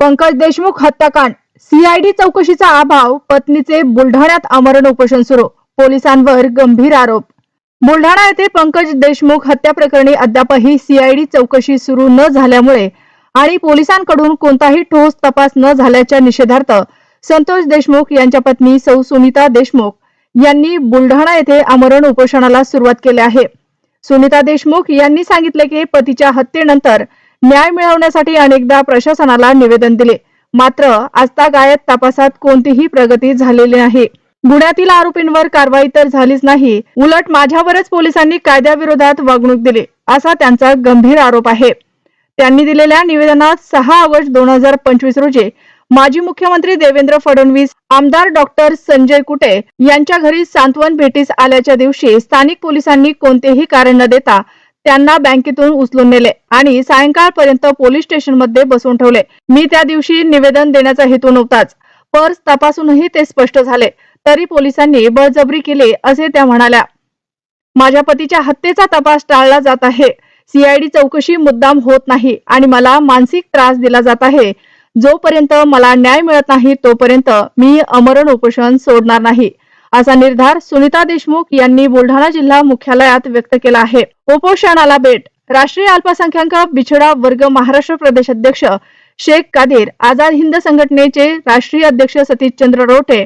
पंकज देशमुख हत्याकांड. सीआयडी चौकशीचा अभाव पत्नीचे बुलढाण्यात आमरण उपोषण सुरू पोलिसांवर गंभीर आरोप. बुलढाणा येथे पंकज देशमुख हत्या प्रकरणी अद्यापही सीआयडी चौकशी सुरू न झाल्यामुळे आणि पोलिसांकडून कोणताही ठोस तपास न झाल्याच्या निषेधार्थ संतोष देशमुख यांच्या पत्नी सौ सुनीता देशमुख यांनी बुलढाणा येथे आमरण उपोषणाला सुरुवात केली आहे. सुनीता देशमुख यांनी सांगितले की पतीच्या हत्येनंतर न्याय मिळवण्यासाठी अनेकदा प्रशासनाला निवेदन दिले. मात्र आजतागायत तपासात कोणतीही प्रगती झालेली नाही. गुन्ह्यातील आरोपींवर कारवाई तर झालीच नाही उलट माझ्यावरच पोलिसांनी कायद्याविरोधात वागणूक दिली असा त्यांचा गंभीर आरोप आहे. त्यांनी दिलेल्या निवेदनात सहा ऑगस्ट दोन हजार पंचवीस रोजी माजी मुख्यमंत्री देवेंद्र फडणवीस आमदार डॉक्टर संजय कुटे यांच्या घरी सांत्वन भेटीस आल्याच्या दिवशी स्थानिक पोलिसांनी कोणतेही कारण न देता त्यांना बँकेतून उचलून नेले आणि सायंकाळपर्यंत पोलीस स्टेशनमध्ये बसवून ठेवले. मी त्या दिवशी निवेदन देण्याचा हेतू नव्हताच. पर्स तपासूनही ते स्पष्ट झाले. तरी पोलिसांनी बळजबरी केली असे त्या म्हणाल्या. माझ्या पतीच्या हत्येचा तपास टाळला जात आहे. सीआयडी चौकशी मुद्दाम होत नाही आणि मला मानसिक त्रास दिला जात आहे. जोपर्यंत मला न्याय मिळत नाही तोपर्यंत मी अमरण उपोषण सोडणार नाही. असा निर्धार सुनीता देशमुख यांनी बुलढाणा जिल्हा मुख्यालयात व्यक्त केला आहे. उपोषणाला भेट राष्ट्रीय अल्पसंख्याक बिछडा वर्ग महाराष्ट्र प्रदेश अध्यक्ष शेख कादीर आझाद हिंद संघटनेचे राष्ट्रीय अध्यक्ष सतीशचंद्र रोटे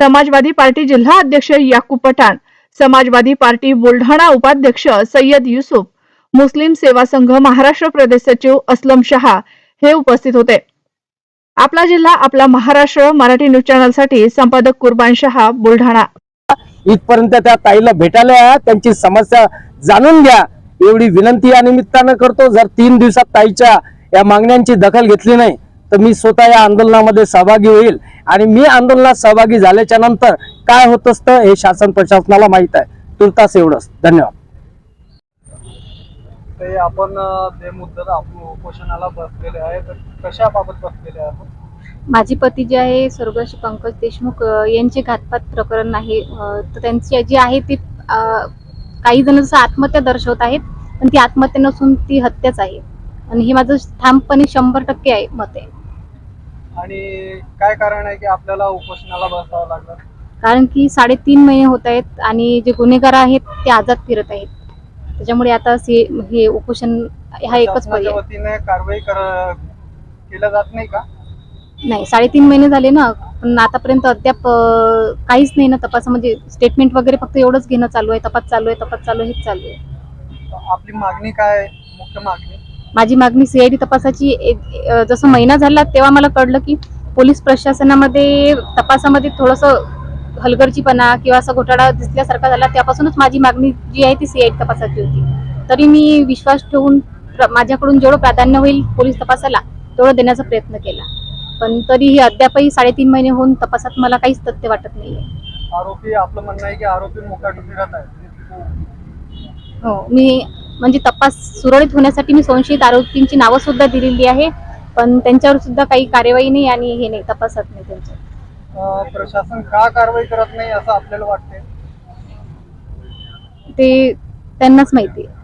समाजवादी पार्टी जिल्हा अध्यक्ष याकूब पठाण समाजवादी पार्टी बुलढाणा उपाध्यक्ष सय्यद युसुफ मुस्लिम सेवा संघ महाराष्ट्र प्रदेश सचिव असलम शहा हे उपस्थित होते. आपला जिल्हा आपला महाराष्ट्र मराठी न्यूज चॅनलसाठी संपादक कुर्बान शहा बुलढाणा. इथपर्यंत त्या ताईला भेटायला या त्यांची समस्या जाणून घ्या. एवढी विनंती या निमित्तानं करतो. जर तीन दिवसात ताईच्या या मागण्यांची दखल घेतली नाही तर मी स्वतः या आंदोलनामध्ये सहभागी होईल. आणि मी आंदोलनात सहभागी झाल्याच्यानंतर काय होत असतं हे शासन प्रशासनाला माहीत आहे. तुर्तास एवढंच. धन्यवाद. ते आपण ते मुद्दा आपण उपोषणाला बसलेले आहे तर कशाबाबत बसलेले आहे माझे पती जे आहे स्वर्गस्थ पंकज देशमुख यांचे घातपात प्रकरण आहे तर त्यांची जी आहे ती काही जण जसं आत्महत्या दर्शवत आहेत पण ती आत्महत्या नसून ती हत्याच आहे. आणि हे माझं ठामपणे शंभर टक्के आहे मत आहे. आणि काय कारण आहे की आपल्याला उपोषणाला बसावं लागलं? कारण की साडेतीन महिने होत आहेत आणि जे गुन्हेगार आहेत ते आझाद फिरत आहेत. त्याच्यामुळे आता से- हे उपोषण हा एकच शासनाच्या पर्याय वतीने कारवाई कर केल्या जात नाही का? नाही साडेतीन महिने झाले ना पण आतापर्यंत अद्याप अ, काहीच नाही ना तपास म्हणजे स्टेटमेंट वगैरे फक्त एवढंच घेणं चालू आहे तपास चालू आहे तपास चालू आहे हेच चालू आहे. आपली मागणी काय? आहे? मुख्य मागणी? माझी मागणी सीआयडी तपासाची अ, जसं महिना झाला तेव्हा मला कळलं की पोलीस प्रशासनामध्ये तपासामध्ये थोडंसं हलगर्जीपणा किंवा असा घोटाळा दिसल्यासारखा झाला त्यापासूनच माझी मागणी जी आहे ती सीआयडी तपासाची होती. तरी मी विश्वास ठेवून माझ्याकडून जेवढं प्राधान्य होईल पोलीस तपासाला तेवढं देण्याचा प्रयत्न केला. पण तरीही अद्यापही साडेतीन महिने होऊन तपासात मला काहीच तथ्य वाटत नाहीये. आरोपी आपलं म्हणणं आहे की आरोपी हो मी म्हणजे तपास सुरळीत होण्यासाठी मी संशयित आरोपींची नावं सुद्धा दिलेली आहे पण त्यांच्यावर सुद्धा काही कार्यवाही नाही आणि हे नाही तपासात नाही त्यांच्या प्रशासन का कारवाई करत नाही असं आपल्याला वाटते ते त्यांनाच माहिती आहे.